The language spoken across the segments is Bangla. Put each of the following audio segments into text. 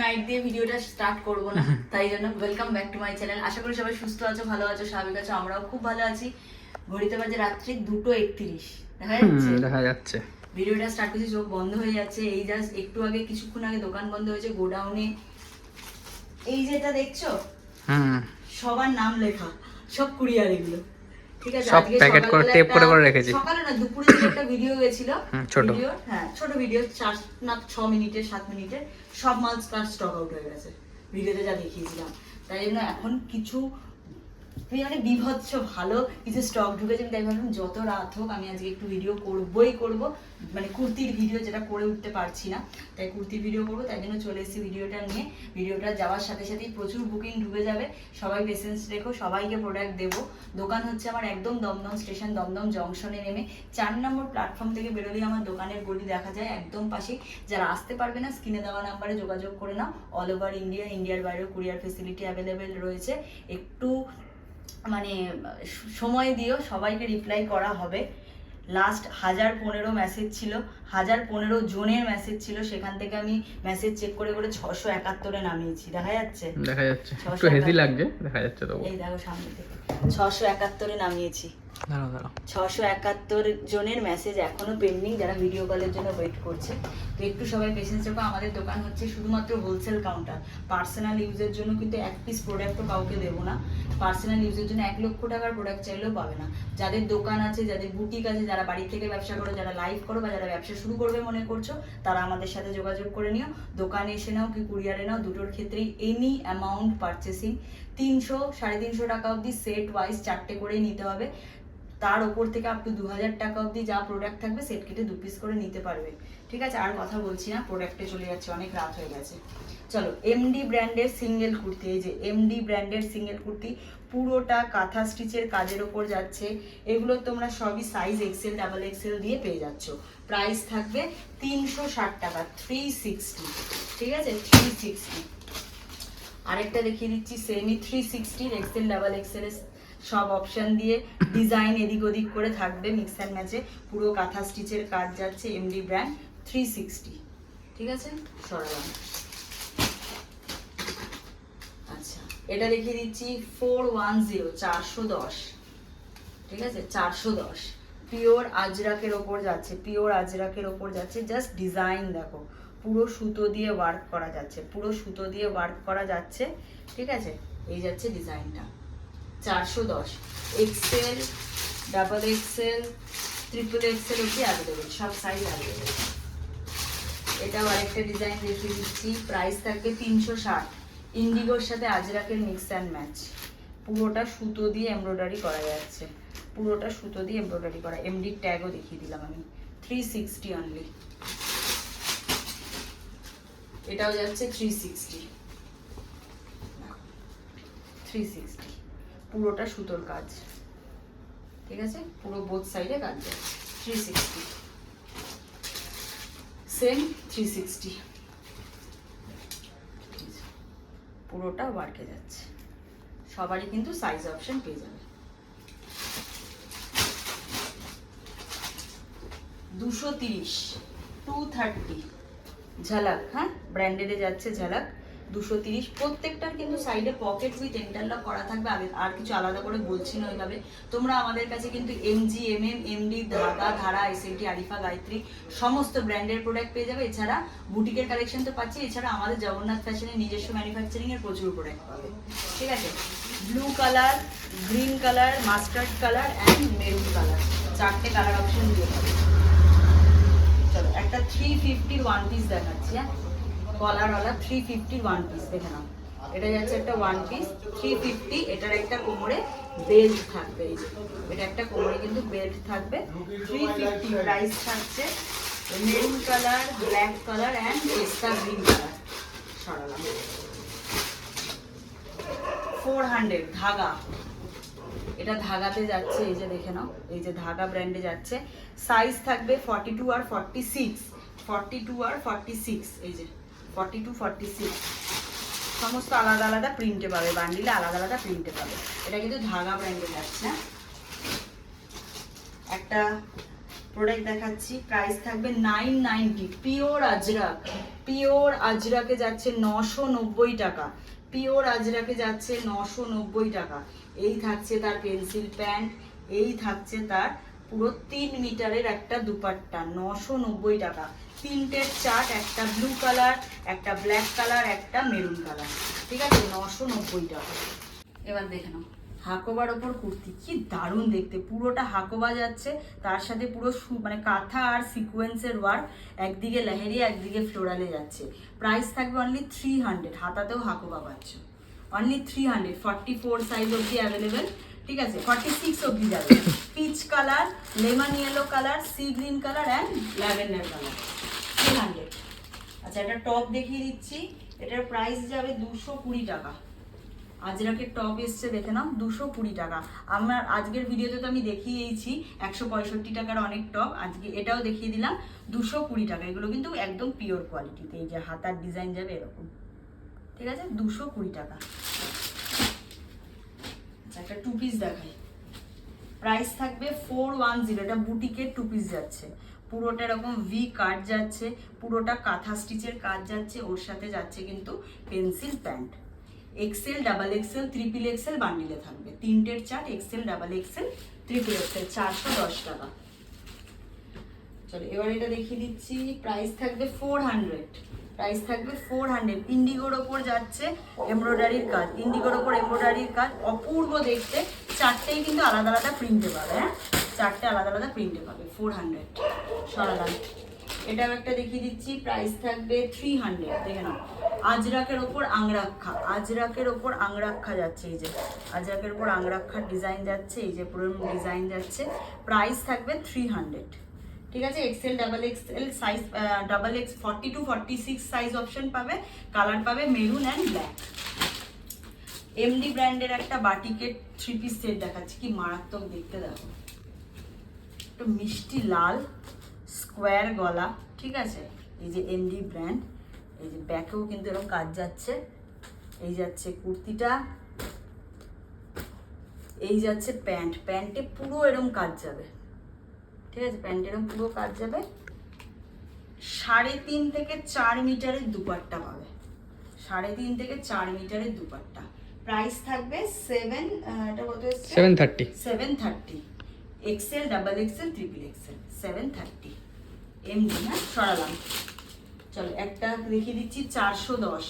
নাইট দিয়ে ভিডিওটা স্টার্ট করব না তাই জন্য welcome back to my channel আশা করি সবাই সুস্থ আছো ভালো আছো স্বাভাবিক আছো আমরাও খুব ভালো আছি। ঘড়িতে বাজে রাত্রি দুটো একত্রিশ দেখা যাচ্ছে? দেখা যাচ্ছে। ভিডিওটা স্টার্ট করছি চোখ বন্ধ হয়ে যাচ্ছে এই জাস্ট একটু আগে কিছুক্ষণ আগে দোকান বন্ধ হয়েছে গোডাউনে এই যেটা দেখছ? সবার নাম লেখা সব কুরিয়ার এগুলো। সব প্যাকেট করে টেপ করে করে রেখেছি। সকালে না দুপুরে একটা ভিডিও গেছিল ছোট। ভিডিও হ্যাঁ ছোট ভিডিও চার না ছ মিনিটের সাত মিনিটের সব মাল স্টক আউট হয়ে গেছে ভিডিওতে যা দেখিয়েছিলাম তাই জন্য এখন কিছু মানে বিভৎস ভালো। কিছু স্টক ঢুকেছে, আমি তাই ভাবলাম, যত রাত হোক, আমি আজকে একটু ভিডিও করবই করব। মানে কুর্তির ভিডিও যেটা করে উঠতে পারছি না, তাই কুর্তির ভিডিও করব, তাই জন্য চলে এসেছি ভিডিওটা নিয়ে। ভিডিওটা যাওয়ার সাথে সাথেই প্রচুর বুকিং ঢুকে যাবে। সবাই পেশেন্স রেখো, সবাইকে প্রোডাক্ট দেবো। দোকান হচ্ছে আমার একদম দমদম স্টেশন দমদম জংশনে নেমে। চার নম্বর প্ল্যাটফর্ম থেকে বেরোলেই আমার দোকানের গলি দেখা যায় একদম পাশে যারা আসতে পারবে না স্ক্রিনে দেওয়া নাম্বারে যোগাযোগ করে নাও। অল ওভার ইন্ডিয়া ইন্ডিয়ার বাইরেও কুরিয়ার ফেসিলিটি অ্যাভেলেবেল রয়েছে। একটু মানে সময় দিও সবাইকে রিপ্লাই করা হবে। লাস্ট হাজার পনেরো মেসেজ ছিল। হাজার পনেরো জনের মেসেজ ছিল। সেখান থেকে আমি মেসেজ চেক করে করে ছশো একাত্তরে নামিয়েছি। দেখা যাচ্ছে? দেখা যাচ্ছে। হেভি। লাগছে। দেখা যাচ্ছে এই দেখো সামনে থেকে। ছশো একাত্তরে নামিয়েছি। ছশো একাত্তর জনের মেসেজ এখনও পেন্ডিং যারা ভিডিও কলের জন্য ওয়েট করছে। তো একটু সবাই পেশেন্স রাখো আমাদের দোকান হচ্ছে শুধুমাত্র হোলসেল কাউন্টার পার্সোনাল ইউজের জন্য কিন্তু এক পিস প্রোডাক্টও কাউকে দেবো না। পার্সোনাল ইউজের জন্য এক লক্ষ টাকার প্রোডাক্ট চাইলেও পাবে না। যাদের দোকান আছে যাদের বুটিক আছে যারা বাড়ি থেকে ব্যবসা করো যারা লাইভ করো বা যারা ব্যবসা শুরু করবে মনে করছ তারা আমাদের সাথে যোগাযোগ করে নিও। দোকানে এসে নাও কি কুরিয়ারে নাও দুটোর ক্ষেত্রেই এনি অ্যামাউন্ট পারচেসিং তিনশো, সাড়ে তিনশো টাকা অবধি সেট ওয়াইজ চারটে করেই নিতে হবে। তার ওপর থেকে আপ টু দু হাজার টাকা অবধি যা প্রোডাক্ট থাকবে সেট কেটে দু পিস করে নিতে পারবে। ঠিক আছে? আর কথা বলছি না প্রোডাক্টে চলে যাচ্ছে, অনেক রাত হয়ে গেছে। চলো এমডি ব্র্যান্ডের সিঙ্গেল কুর্তি, এই যে এমডি ব্র্যান্ডের সিঙ্গেল কুর্তি, পুরোটা কাঁথা স্টিচের কাজের ওপর যাচ্ছে। এগুলো তোমরা সবই সাইজ এক্সেল ডাবল এক্সেল দিয়ে পেয়ে যাচ্ছ। প্রাইস থাকবে তিনশো ষাট টাকা থ্রি সিক্সটি ঠিক আছে? থ্রি সিক্সটি আরেকটা দেখিয়ে দিচ্ছি সেমি থ্রি সিক্সটির এক্সেল ডাবল এক্সেল সব অপশন দিয়ে ডিজাইন এদিক ওদিক করে থাকবে মিক্স অ্যান্ড ম্যাচে পুরো কাঁথা স্টিচের কাজ যাচ্ছে এমডি ব্র্যান্ড থ্রি সিক্সটি ঠিক আছে? সরালাম। আচ্ছা এটা দেখিয়ে দিচ্ছি ফোর ওয়ান জিরো চারশো দশ। ঠিক আছে? চারশো দশ। পিওর আজরাকের ওপর যাচ্ছে, পিওর আজরাকের ওপর যাচ্ছে। জাস্ট ডিজাইন দেখো। পুরো সুতো দিয়ে ওয়ার্ক করা যাচ্ছে, পুরো সুতো দিয়ে ওয়ার্ক করা যাচ্ছে, ঠিক আছে? এই যাচ্ছে ডিজাইনটা চারশো দশ। XL double XL triple XL অব্দি অ্যাভেলেবেল সব সাইজ অ্যাভেলেবেল এটাও আরেকটা ডিজাইন দেখিয়ে দিচ্ছি। প্রাইস থাকবে তিনশো ষাট। ইন্ডিগোর সাথে আজরাকের মিক্স অ্যান্ড ম্যাচ পুরোটা সুতো দিয়ে এমব্রয়ডারি করা যাচ্ছে। পুরোটা সুতো দিয়ে এমব্রয়ডারি করা। এমডি ট্যাগও দেখিয়ে দিলাম আমি। থ্রি সিক্সটি অনলি এটাও যাচ্ছে থ্রি সিক্সটি থ্রি সিক্সটি পুরোটা সুতোর কাজ। ঠিক আছে? পুরো বোথ সাইডে কাজ যাচ্ছে। Three sixty same three sixty পুরোটা ওয়ার্কে যাচ্ছে। সবারই কিন্তু সাইজ অপশন পেয়ে যাবে। দুশো তিরিশ টু থার্টি ঝালাক হ্যাঁ? ব্র্যান্ডেডে যাচ্ছে ঝালাক। দুশো তিরিশ। প্রত্যেকটার কিন্তু সাইডে পকেট উইথ ইন্টারলক করা থাকবে। আমি আর কিছু আলাদা করে বলছি না ওইভাবে। তোমরা আমাদের কাছে কিন্তু এমজি এম এম এমডি ধাগা, ধারা এসএলটি আরিফা, গায়ত্রী, সমস্ত ব্র্যান্ডের প্রোডাক্ট পেয়ে যাবে। এছাড়া বুটিকের কালেকশন তো পাচ্ছি। এছাড়া আমাদের জগন্নাথ ফ্যাশনের নিজস্ব ম্যানুফ্যাকচারিং এর প্রচুর প্রোডাক্ট পাবে। ঠিক আছে? Blue colour green colour mustard colour and maroon colour চারটে কালার অপশন দিয়ে পাবে। থ্রি ফিফটির ওয়ান পিস দেখাচ্ছি হ্যাঁ? কলারওয়ালা থ্রি ফিফটির ওয়ান পিস দেখে নাও। এটা যাচ্ছে একটা ওয়ান পিস থ্রি ফিফটি এটার একটা কোমরে বেল্ট থাকবে, এই এটা একটা কোমরে কিন্তু বেল্ট থাকবে। থ্রি ফিফটি প্রাইস থাকছে maroon colour black colour and পেস্তা গ্রিন কালার সরালাম। ফোর হান্ড্রেড ধাগা। এটা ধাগাতে যাচ্ছে, এই যে দেখে নাও, এই যে ধাগা ব্র্যান্ডে যাচ্ছে। সাইজ থাকবে ফর্টি টু আর ফর্টি সিক্স সমস্ত আলাদা আলাদা প্রিন্টে পাবে বান্ডিলে আলাদা আলাদা প্রিন্টে পাবে। এটা কিন্তু ধাগা? একটা প্রোডাক্ট দেখাচ্ছি প্রাইস থাকবে nine ninety pure Ajrak pure আজরাকে যাচ্ছে নশো নব্বই টাকা পিওর আজরাকে যাচ্ছে নশো নব্বই টাকা। এই থাকছে তার পেন্সিল প্যান্ট এই থাকছে তার পুরো তিন মিটারের একটা দুপাট্টা, নশো নব্বই টাকা। তিনটের চার্ট একটা ব্লু কালার একটা ব্ল্যাক কালার একটা মেরুন কালার ঠিক আছে? নশো নব্বই টাকা। এবার দেখে নাও। হাকোবার ওপর কুর্তি। কি দারুণ দেখতে। পুরোটা হাকোবা যাচ্ছে। তার সাথে পুরো মানে কাঁথা আর সিকোয়েন্সের ওয়ার্ক একদিকে লেহেরি, একদিকে ফ্লোরালে যাচ্ছে। প্রাইস থাকবে অনলি থ্রি হান্ড্রেড হাতাতেও হাকোবা পাচ্ছ। Only three hundred forty four size অবধি অ্যাভেলেবেল ঠিক আছে ফর্টি সিক্স অবধি যাবে। Peach colour lemon yellow colour sea green colour and lavender colour three hundred আচ্ছা একটা টপ দেখিয়ে দিচ্ছি। এটার প্রাইস যাবে দুশো কুড়ি টাকা। আজরাকের টপ এসছে, দেখে নাও, দুশো কুড়ি টাকা। আমার আজকের ভিডিওতে তো আমি দেখিয়েইছি, একশো পঁয়ষট্টি টাকার অনেক টপ আজকে এটাও দেখিয়ে দিলাম, দুশো কুড়ি টাকা। এগুলো কিন্তু একদম পিওর কোয়ালিটিতে এই যে হাতার ডিজাইন যাবে এরকম। ঠিক আছে, দুশো কুড়ি টাকা। একটা টু পিস দেখাই। প্রাইস থাকবে ফোর ওয়ান জিরো এটা বুটিকের টু পিস যাচ্ছে। পুরোটা এরকম ভি কাট যাচ্ছে, পুরোটা কাঁথা স্টিচের কাজ যাচ্ছে, ওর সাথে যাচ্ছে কিন্তু pencil pant XL double XL triple XL বান্ডিলে থাকবে। তিনটের chart XL double XL triple XL চারশো দশ টাকা। চলো, এবার এটা দেখিয়ে দিচ্ছি। প্রাইস থাকবে ফোর হান্ড্রেড প্রাইস থাকবে ফোর হান্ড্রেড ইন্ডিগোর ওপর যাচ্ছে এমব্রয়ডারির কাজ ইন্ডিগোর ওপর এমব্রয়ডারির কাজ অপূর্ব দেখতে। চারটেই কিন্তু আলাদা আলাদা প্রিন্টে পাবে হ্যাঁ? চারটে আলাদা আলাদা প্রিন্টে পাবে ফোর হান্ড্রেড সরালাম। এটাও একটা দেখিয়ে দিচ্ছি। প্রাইস থাকবে থ্রি হান্ড্রেড দেখে নাও। আজরাকের ওপর আংরাক্ষা। আজরাকের ওপর আংরাক্ষা যাচ্ছে এই যে। আজরাকের ওপর আংরাক্ষার ডিজাইন যাচ্ছে, এই যে পুরো ডিজাইন যাচ্ছে। প্রাইস থাকবে থ্রি হান্ড্রেড ঠিক আছে? XL double XL size double X forty two forty six size option পাবে কালার পাবে মেরুন অ্যান্ড ব্ল্যাক এমডি ব্র্যান্ডের একটা বাটিকের থ্রি পিস সেট দেখাচ্ছি, কি মারাত্মক দেখতে দেখো। একটু মিষ্টি লাল স্কোয়ার গলা, ঠিক আছে? এই যে এমডি ব্র্যান্ড এই যে ব্যাকেও কিন্তু এরকম কাজ যাচ্ছে। এই যাচ্ছে কুর্তিটা, এই যাচ্ছে প্যান্ট। প্যান্টে পুরো এরকম কাজ যাবে। ঠিক আছে প্যান্টে এরকম পুরো কাজ যাবে। সাড়ে তিন থেকে চার মিটারের দুপাট্টা পাবে। সাড়ে তিন থেকে চার মিটারের দুপাট্টা। প্রাইস থাকবে সেভেন এটা কত seven thirty seven thirty XL double XL triple XL seven thirty এমনি হ্যাঁ সরালাম। চলো একটা দেখিয়ে দিচ্ছি চারশো দশ।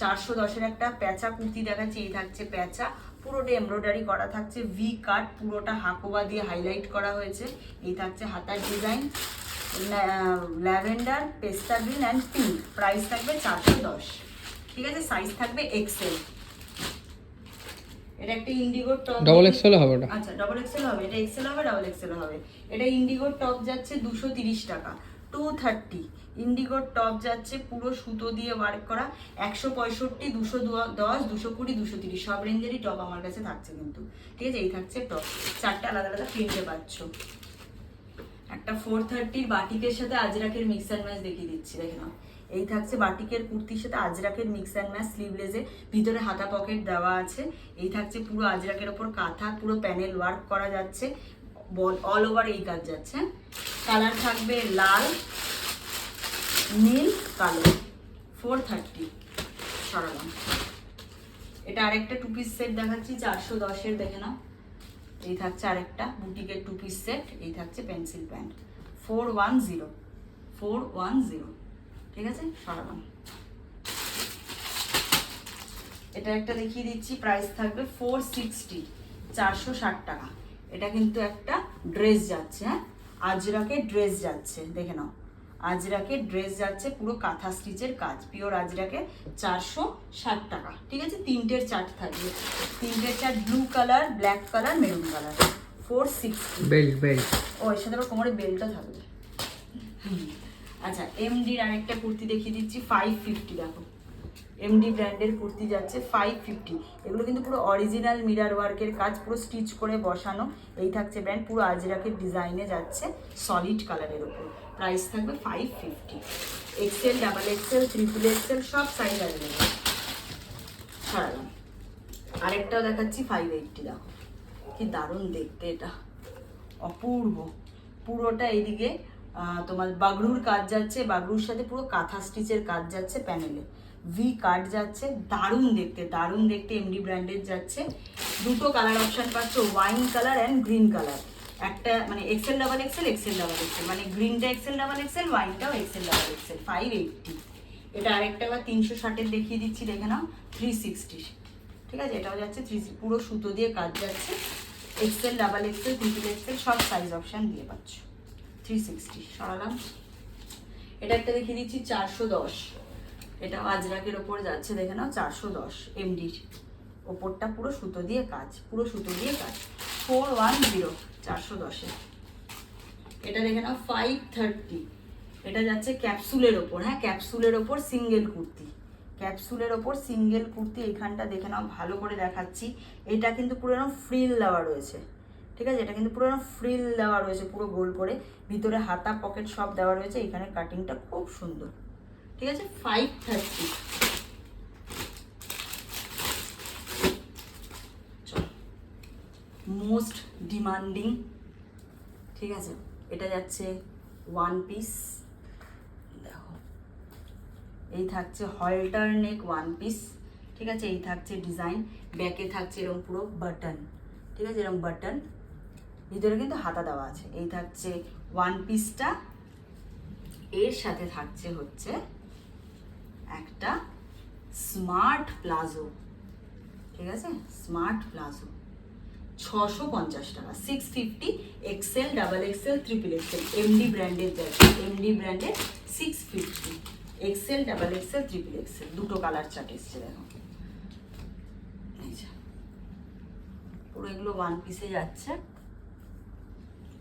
চারশো দশের একটা প্যাঁচা কুর্তি দেখাচ্ছি এই থাকছে প্যাঁচা। পুরোটা এমব্রয়ডারি করা থাকছে। ভি কাট পুরোটা হাকোবা দিয়ে হাইলাইট করা হয়েছে। এই থাকছে হাতার ডিজাইন ল্যাভেন্ডার পেস্তা গ্রিন অ্যান্ড পিঙ্ক প্রাইস থাকবে চারশো দশ। ঠিক আছে? সাইজ থাকবে এক্সেল এটা একটা ইন্ডিগোর টপ ডবল এক্সেল হবে আচ্ছা ডবল এক্সেল হবে। এটা এক্সেল হবে ডবল এক্সেল হবে। এটা ইন্ডিগোর টপ যাচ্ছে দুশো তিরিশ টাকা। টু থার্টি ইন্ডিগোর টপ যাচ্ছে, পুরো সুতো দিয়ে ওয়ার্ক করা, একশো পঁয়ষট্টি, দুশো দশ, দুশো কুড়ি, দুশো তিরিশ, সব রেঞ্জেরই টপ আমার কাছে থাকছে কিন্তু। ঠিক আছে, এই থাকছে টপ চারটে আলাদা আলাদা প্রিন্টে পাচ্ছ। একটা ফোর থার্টির বাটিকের সাথে আজরাকের মিক্স অ্যান্ড ম্যাচ দেখিয়ে দিচ্ছি, দেখে নাও। এই থাকছে বাটিকের কুর্তির সাথে আজরাকের মিক্স অ্যান্ড ম্যাচ স্লিভলেসে ভিতরে হাতা পকেট দেওয়া আছে। এই থাকছে পুরো আজরাকের ওপর কাঁথা, পুরো প্যানেল ওয়ার্ক করা যাচ্ছে। অল ওভার এই কাজ যাচ্ছে। কালার থাকবে লাল। নীল, কালো। ফোর থার্টি সরালাম। এটা আরেকটা টু পিস সেট দেখাচ্ছি, চারশো দশের, দেখে নাও। এই থাকছে আরেকটা, বুটিকের টু পিস সেট এই থাকছে pencil pant four one zero four one zero ঠিক আছে? সরালাম। এটা একটা দেখিয়ে দিচ্ছি প্রাইস থাকবে ফোর সিক্সটি চারশো ষাট টাকা। এটা কিন্তু একটা ড্রেস যাচ্ছে হ্যাঁ? আজরাকে ড্রেস যাচ্ছে, দেখে নাও। আজরাকে ড্রেস যাচ্ছে পুরো কাঁথা স্টিচের কাজ। পিওর আজরাকে চারশো ষাট টাকা। ঠিক আছে? তিনটের চার্ট থাকবে। তিনটের chart blue colour black colour maroon colour four sixty belt belt ও এর সাথে আবার কোমরে বেল্টটা থাকবে। আচ্ছা এমডির আরেকটা কুর্তি দেখিয়ে দিচ্ছি ফাইভ ফিফটি দেখো। এমডি ব্র্যান্ডের কুর্তি যাচ্ছে ফাইভ ফিফটি এগুলো কিন্তু পুরো অরিজিনাল মিরার ওয়ার্কের কাজ, পুরো স্টিচ করে বসানো। এই থাকছে ব্র্যান্ড পুরো আজরাকের ডিজাইনে যাচ্ছে সলিড কালারের ওপর প্রাইস থাকবে five fifty XL double XL triple XL সব সাইজ অ্যাভেলেবেল ছাড়ালাম আরেকটাও দেখাচ্ছি ফাইভ এইটটি দেখো। কি দারুণ দেখতে এটা। অপূর্ব। পুরোটা এদিকে তোমার বাগরুর কাজ যাচ্ছে, বাগরুর সাথে পুরো কাঁথা স্টিচের কাজ যাচ্ছে প্যানেলে ভি কাট যাচ্ছে, দারুণ দেখতে দারুণ দেখতে এমডি ব্র্যান্ডের যাচ্ছে। দুটো কালার অপশন পাচ্ছ wine colour and green colour একটা মানে XL double XL XL double XL মানে গ্রিনটা XL double XL ওয়াইনটাও XL double XL five eighty এটা আরেকটা বা তিনশো ষাটের দেখিয়ে দিচ্ছি, দেখে নাও। থ্রি সিক্সটি ঠিক আছে? এটাও যাচ্ছে থ্রি পুরো সুতো দিয়ে কাজ যাচ্ছে। XL double XL triple XL সব সাইজ অপশান দিয়ে পাচ্ছ। থ্রি সিক্সটি সরালাম। এটা একটা দেখিয়ে দিচ্ছি, চারশো দশ। এটা আজরাকের ওপর যাচ্ছে, দেখে নাও, চারশো দশ এমডির ওপরটা পুরো সুতো দিয়ে কাজ, পুরো সুতো দিয়ে কাজ। ফোর ওয়ান জিরো, চারশো দশে এটা দেখে নাও ফাইভ থার্টি এটা যাচ্ছে ক্যাপসুলের ওপর হ্যাঁ ক্যাপসুলের ওপর সিঙ্গেল কুর্তি। ক্যাপসুলের ওপর সিঙ্গেল কুর্তি, এখানটা দেখে নাও, ভালো করে দেখাচ্ছি। এটা কিন্তু পুরো এরকম ফ্রিল দেওয়া রয়েছে, ঠিক আছে? এটা কিন্তু পুরো এরকম ফ্রিল দেওয়া রয়েছে, পুরো গোল করে। ভিতরে হাতা পকেট সব দেওয়া রয়েছে, এখানে কাটিংটা খুব সুন্দর। ঠিক আছে? ফাইভ থার্টি মোস্ট ডিমান্ডিং ঠিক আছে? এটা যাচ্ছে ওয়ান পিস দেখো। এই থাকছে হল্টার নেক ওয়ান পিস ঠিক আছে? এই থাকছে ডিজাইন ব্যাকে থাকছে এরকম পুরো বাটন ঠিক আছে? এরকম বাটন ভিতরে কিন্তু হাতা দেওয়া আছে। এই থাকছে ওয়ান পিসটা এর সাথে থাকছে হচ্ছে একটা স্মার্ট প্লাজো, ঠিক আছে? Smart palazzo. ছশো পঞ্চাশ টাকা। Six fifty XL double XL triple XL MD ব্র্যান্ডের যাচ্ছে এমডি ব্র্যান্ডের six fifty XL double XL triple XL দুটো কালার চার্ট এসছে, দেখো। পুরো এগুলো ওয়ান পিসে যাচ্ছে।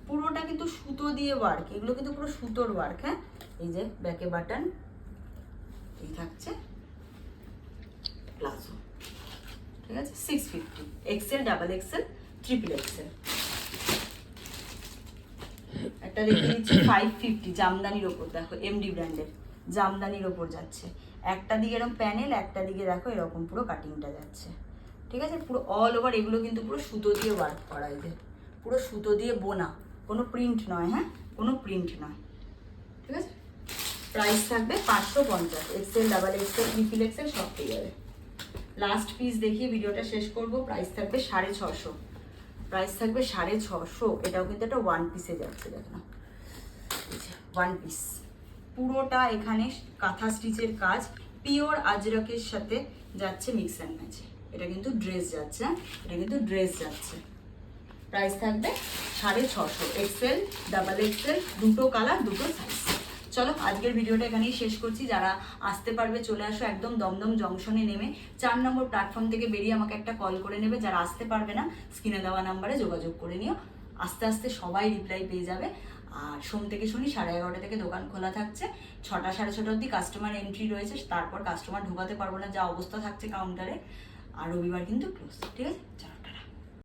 পুরোটা কিন্তু সুতো দিয়ে ওয়ার্ক এগুলো কিন্তু পুরো সুতোর ওয়ার্ক হ্যাঁ? এই যে ব্যাকে বাটন এই থাকছে প্লাজো ঠিক আছে? Six fifty XL double XL triple XL একটা দেখে দিচ্ছি ফাইভ ফিফটি জামদানির ওপর, দেখো এমডি ব্র্যান্ডের জামদানির ওপর যাচ্ছে। একটা দিকে এরকম প্যানেল একটা দিকে দেখো, এরকম পুরো কাটিংটা যাচ্ছে। ঠিক আছে? পুরো অল ওভার এগুলো কিন্তু পুরো সুতো দিয়ে ওয়ার্ক করা এদের পুরো সুতো দিয়ে বোনা, কোনো প্রিন্ট নয় হ্যাঁ? কোনো প্রিন্ট নয়। ঠিক আছে? প্রাইস থাকবে পাঁচশো পঞ্চাশ XL double XL triple XL সব পেয়ে যাবে লাস্ট পিস দেখিয়ে ভিডিওটা শেষ করব প্রাইস থাকবে সাড়ে ছশো প্রাইস থাকবে সাড়ে ছশো এটাও কিন্তু একটা ওয়ান পিসে যাচ্ছে, দেখো না। ওয়ান পিস পুরোটা এখানে কাঁথা স্টিচের কাজ, পিওর আজরকের সাথে যাচ্ছে মিক্স অ্যান্ড ম্যাচে এটা কিন্তু ড্রেস যাচ্ছে হ্যাঁ? এটা কিন্তু ড্রেস যাচ্ছে। প্রাইস থাকবে সাড়ে ছশো এক্সেল ডাবল এক্সেল দুটো কালার দুটো সাইজ চলো, আজকের ভিডিওটা এখানেই শেষ করছি। যারা আসতে পারবে, চলে আসো একদম দমদম জংশনে নেমে। চার নম্বর প্ল্যাটফর্ম থেকে বেরিয়ে আমাকে একটা কল করে নেবে। যারা আসতে পারবে না স্ক্রিনে দেওয়া নাম্বারে যোগাযোগ করে নিও। আস্তে আস্তে সবাই রিপ্লাই পেয়ে যাবে। আর সোম থেকে শনি সাড়ে এগারোটা থেকে দোকান খোলা থাকছে। ছটা, সাড়ে ছটা অবধি কাস্টমার এন্ট্রি রয়েছে। তারপর কাস্টমার ঢোকাতে পারব না, যা অবস্থা থাকছে কাউন্টারে আর রবিবার কিন্তু ক্লোজ ঠিক আছে?